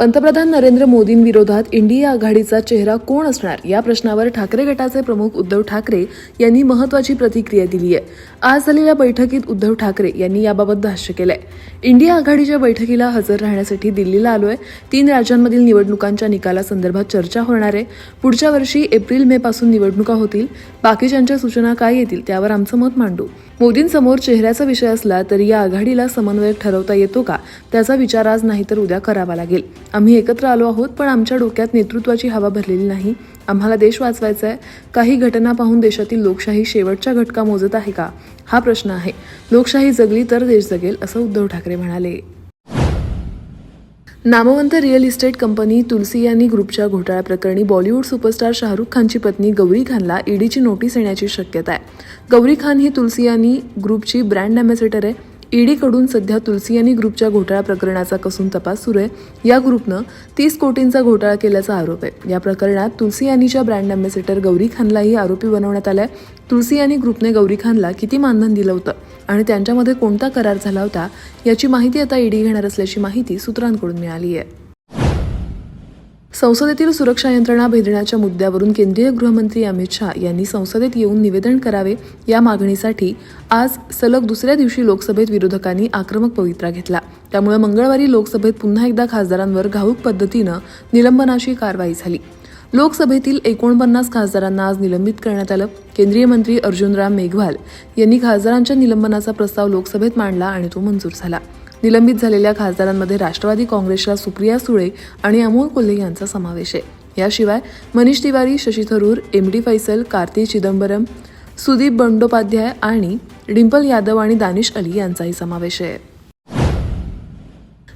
पंतप्रधान नरेंद्र मोदींविरोधात इंडिया आघाडीचा चेहरा कोण असणार? या प्रश्नावर ठाकरे गटाचे प्रमुख उद्धव ठाकरे यांनी महत्वाची प्रतिक्रिया दिली आहे आज झालेल्या बैठकीत उद्धव ठाकरे यांनी याबाबत भाष्य केलंय. इंडिया आघाडीच्या बैठकीला हजर राहण्यासाठी दिल्लीला आलोय. तीन राज्यांमधील निवडणुकांच्या निकालासंदर्भात चर्चा होणार आहे. पुढच्या वर्षी एप्रिल मे पासून निवडणुका होतील. बाकीच्यांच्या सूचना काय येतील त्यावर आमचं मत मांडू. मोदींसमोर चेहऱ्याचा विषय असला तरी या आघाडीला समन्वयक ठरवता येतो का? त्याचा विचार आज नाही तर उद्या करावा लागेल. आम्ही एकत्र आलो आहोत पण आमच्या डोक्यात नेतृत्वाची हवा भरलेली नाही. आम्हाला देश वाचवायचा आहे काही घटना पाहून देशातील लोकशाही शेवटच्या घटका मोजत आहे का? हा प्रश्न आहे. लोकशाही जगली तर देश जगेल असं उद्धव ठाकरे म्हणाले. नामवंत रिअल इस्टेट कंपनी तुलसी यांनी ग्रुपच्या घोटाळ्याप्रकरणी बॉलिवूड सुपरस्टार शाहरुख खानची पत्नी गौरी खानला ईडीची नोटीस येण्याची शक्यता आहे गौरी खान ही तुलसी यांनी ग्रुपची ब्रँड अँबॅसेडर आहे. ईडीकडून सध्या तुलसी यांनी ग्रुपच्या घोटाळा प्रकरणाचा कसून तपास सुरू आहे. या ग्रुपनं तीस कोटींचा घोटाळा केल्याचा आरोप आहे. या प्रकरणात तुलसी यांनीच्या ब्रँड अँबॅसेडर गौरी खानलाही आरोपी बनवण्यात आलाय. तुलसी यांनी ग्रुपने गौरी खानला किती मानधन दिलं होतं आणि त्यांच्यामध्ये कोणता करार झाला होता याची माहिती आता ईडी घेणार असल्याची माहिती सूत्रांकडून मिळाली आहे. संसदेतील सुरक्षा यंत्रणा भेदण्याच्या मुद्द्यावरून केंद्रीय गृहमंत्री अमित शहा यांनी संसदेत येऊन निवेदन करावे या मागणीसाठी आज सलग दुसऱ्या दिवशी लोकसभेत विरोधकांनी आक्रमक पवित्रा घेतला. त्यामुळे मंगळवारी लोकसभेत पुन्हा एकदा खासदारांवर घाऊक पद्धतीनं निलंबनाची कारवाई झाली. लोकसभेतील एकोणपन्नास खासदारांना आज निलंबित करण्यात आलं. केंद्रीय मंत्री अर्जुनराम मेघवाल यांनी खासदारांच्या निलंबनाचा प्रस्ताव लोकसभेत मांडला आणि तो मंजूर झाला. निलंबित झालेल्या खासदारांमध्ये राष्ट्रवादी काँग्रेसच्या सुप्रिया सुळे आणि अमोल कोल्हे यांचा समावेश आहे. याशिवाय मनीष तिवारी शशी थरूर एम डी फैसल कार्ती चिदंबरम सुदीप बंडोपाध्याय आणि डिंपल यादव आणि दानिश अली यांचाही समावेश आहे.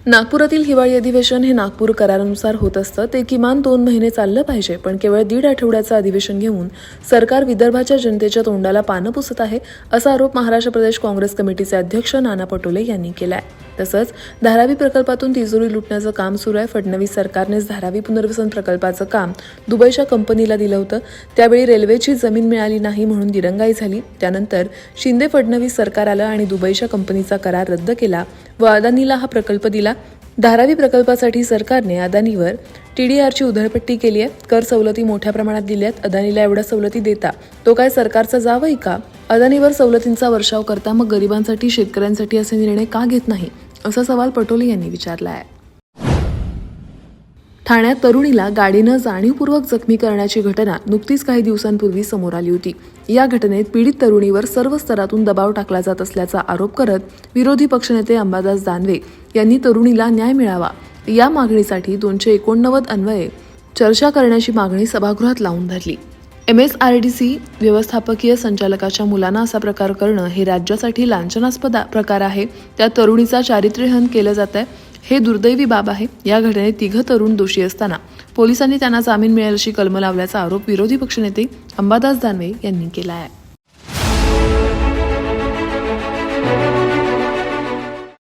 नागपुरातील हिवाळी अधिवेशन हे नागपूर करारानुसार होत असतं. ते किमान दोन महिने चाललं पाहिजे पण केवळ दीड आठवड्याचं अधिवेशन घेऊन सरकार विदर्भाच्या जनतेच्या तोंडाला पानं पुसत आहे असा आरोप महाराष्ट्र प्रदेश काँग्रेस कमिटीचे अध्यक्ष नाना पटोले यांनी केला आहे तसंच धारावी प्रकल्पातून तिजोरी लुटण्याचं काम सुरू आहे. फडणवीस सरकारनेच धारावी पुनर्वसन प्रकल्पाचं काम दुबईच्या कंपनीला दिलं होतं. त्यावेळी रेल्वेची जमीन मिळाली नाही म्हणून दिरंगाई झाली. त्यानंतर शिंदे फडणवीस सरकार आलं आणि दुबईच्या कंपनीचा करार रद्द केला व अदानीला हा प्रकल्प दिला. धारावी प्रकल्पासाठी सरकारने अदानीवर टीडीआरची उधळपट्टी केली आहे. कर सवलती मोठ्या प्रमाणात दिल्यात अदानीला एवढ्या सवलती देता. तो काय सरकारचा जावई का? अदानीवर सवलतींचा वर्षाव करता मग गरिबांसाठी शेतकऱ्यांसाठी असे निर्णय का घेत नाही? असा सवाल पटोले यांनी विचारला आहे ठाण्यात तरुणीला गाडीनं जाणीवपूर्वक जखमी करण्याची घटना नुकतीच काही दिवसांपूर्वी समोर आली होती. या घटनेत पीडित तरुणीवर सर्व स्तरातून दबाव टाकला जात असल्याचा आरोप करत विरोधी पक्षनेते अंबादास दानवे यांनी तरुणीला न्याय मिळावा या मागणीसाठी दोनशे एकोणनव्वद अन्वये चर्चा करण्याची मागणी सभागृहात लावून धरली. M S R D C व्यवस्थापकीय संचालकाच्या मुलांना असा प्रकार करणं हे राज्यासाठी लांछनास्पद प्रकार आहे. त्या तरुणीचा चारित्र्यहन केलं जात आहे हे दुर्दैवी बाब आहे. या घटनेत तिघं तरुण दोषी असताना पोलिसांनी त्यांना जामीन मिळेल अशी कलम लावल्याचा आरोप विरोधी पक्षनेते अंबादास दानवे यांनी केला आहे